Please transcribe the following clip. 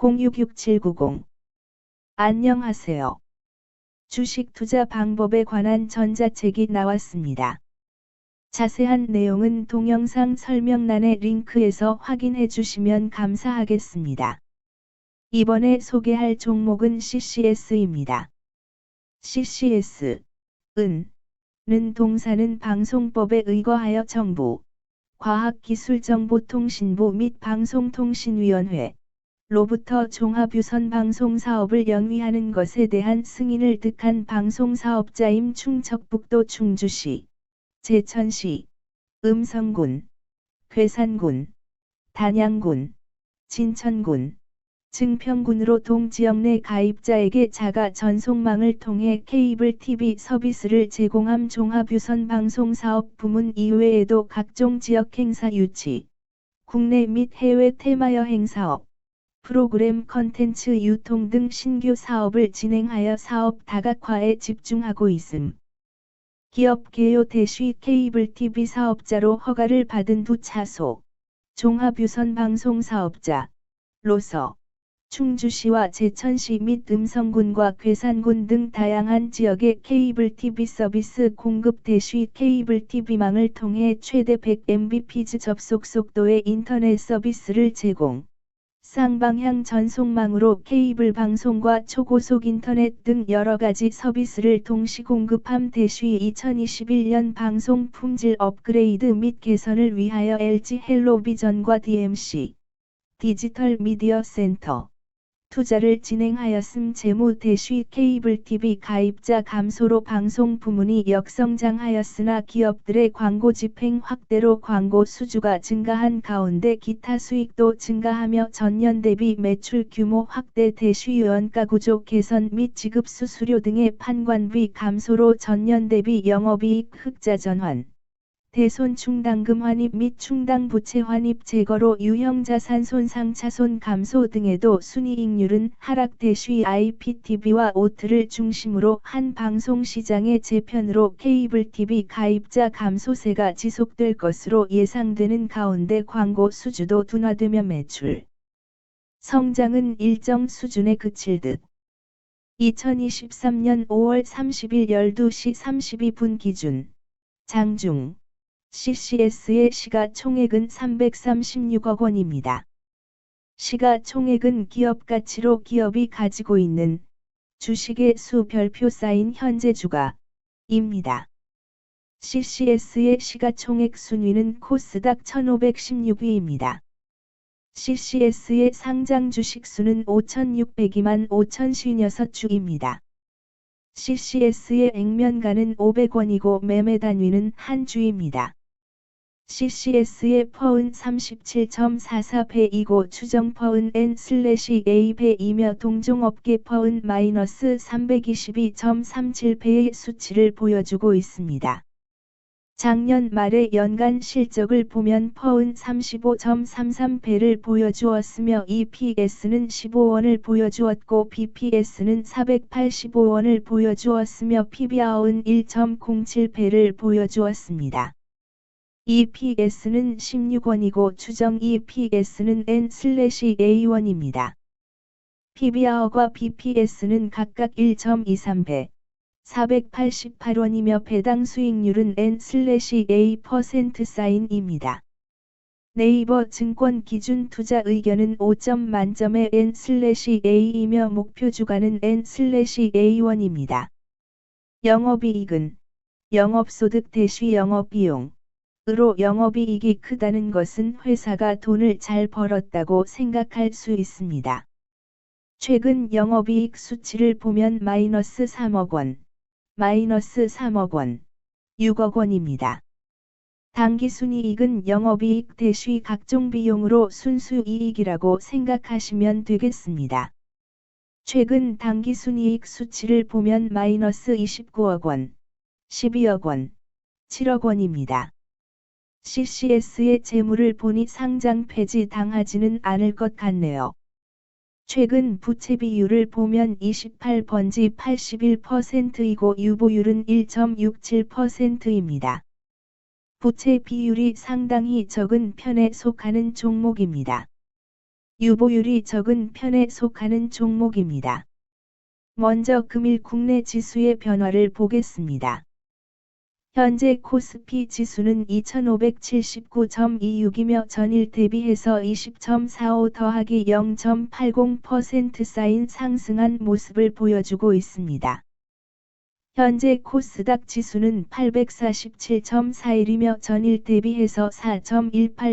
066790 안녕하세요. 주식 투자 방법에 관한 전자책이 나왔습니다. 자세한 내용은 동영상 설명란의 링크에서 확인해 주시면 감사하겠습니다. 이번에 소개할 종목은 CCS입니다. CCS, 은, 는 동사는 방송법에 의거하여 정부, 과학기술정보통신부 및 방송통신위원회, 로부터 종합유선 방송 사업을 영위하는 것에 대한 승인을 득한 방송 사업자임 충청북도 충주시, 제천시, 음성군, 괴산군, 단양군, 진천군, 증평군으로 동지역 내 가입자에게 자가 전송망을 통해 케이블 TV 서비스를 제공함 종합유선 방송 사업 부문 이외에도 각종 지역 행사 유치, 국내 및 해외 테마여행 사업, 프로그램 컨텐츠 유통 등 신규 사업을 진행하여 사업 다각화에 집중하고 있음. 기업 개요 대쉬 케이블 TV 사업자로 허가를 받은 두 차소, 종합유선 방송 사업자, 로서, 충주시와 제천시 및 음성군과 괴산군 등 다양한 지역의 케이블 TV 서비스 공급 대쉬 케이블 TV망을 통해 최대 100mbps 접속 속도의 인터넷 서비스를 제공. 쌍방향 전송망으로 케이블 방송과 초고속 인터넷 등 여러 가지 서비스를 동시 공급함 대쉬 2021년 방송 품질 업그레이드 및 개선을 위하여 LG 헬로비전과 DMC 디지털 미디어 센터 투자를 진행하였음 재무 대쉬 케이블 TV 가입자 감소로 방송 부문이 역성장하였으나 기업들의 광고 집행 확대로 광고 수주가 증가한 가운데 기타 수익도 증가하며 전년 대비 매출 규모 확대 대쉬 원가 구조 개선 및 지급 수수료 등의 판관비 감소로 전년 대비 영업이익 흑자 전환. 대손 충당금 환입 및 충당 부채 환입 제거로 유형 자산 손상 차손 감소 등에도 순이익률은 하락 대쉬 IPTV와 오트를 중심으로 한 방송 시장의 재편으로 케이블 TV 가입자 감소세가 지속될 것으로 예상되는 가운데 광고 수주도 둔화되며 매출 성장은 일정 수준에 그칠 듯. 2023년 5월 30일 12시 32분 기준 장중 CCS의 시가총액은 336억 원입니다. 시가총액은 기업 가치로 기업이 가지고 있는 주식의 수 별표 쌓인 현재 주가입니다. CCS의 시가총액 순위는 코스닥 1516위입니다. CCS의 상장 주식 수는 5602만 5056주입니다. CCS의 액면가는 500원이고 매매 단위는 한 주입니다. CCS의 퍼은 37.44배이고 추정 퍼은 N/A배이며 동종업계 퍼은 마이너스 322.37배의 수치를 보여주고 있습니다. 작년 말의 연간 실적을 보면 퍼은 35.33배를 보여주었으며 EPS는 15원을 보여주었고 BPS는 485원을 보여주었으며 PBR은 1.07배를 보여주었습니다. EPS는 16원이고 추정 EPS는 N/A1입니다. PBR과 BPS는 각각 1.23배, 488원이며 배당 수익률은 N/A% 사인입니다. 네이버 증권 기준 투자 의견은 5점 만점의 N/A이며 목표 주가는 N/A1입니다. 영업이익은 영업소득 대시 영업비용 으로 영업이익이 크다는 것은 회사가 돈을 잘 벌었다고 생각할 수 있습니다. 최근 영업이익 수치를 보면 마이너스 3억 원, 마이너스 3억 원, 6억 원입니다. 당기순이익은 영업이익 대시 각종 비용으로 순수이익이라고 생각하시면 되겠습니다. 최근 당기순이익 수치를 보면 마이너스 29억 원, 12억 원, 7억 원입니다. CCS의 재물을 보니 상장 폐지 당하지는 않을 것 같네요. 최근 부채 비율을 보면 28번지 81%이고 유보율은 1.67%입니다. 부채 비율이 상당히 적은 편에 속하는 종목입니다. 유보율이 적은 편에 속하는 종목입니다. 먼저 금일 국내 지수의 변화를 보겠습니다. 현재 코스피 지수는 2579.26이며 전일 대비해서 20.45 더하기 0.80% 쌓인 상승한 모습을 보여주고 있습니다. 현재 코스닥 지수는 847.41이며 전일 대비해서 4.18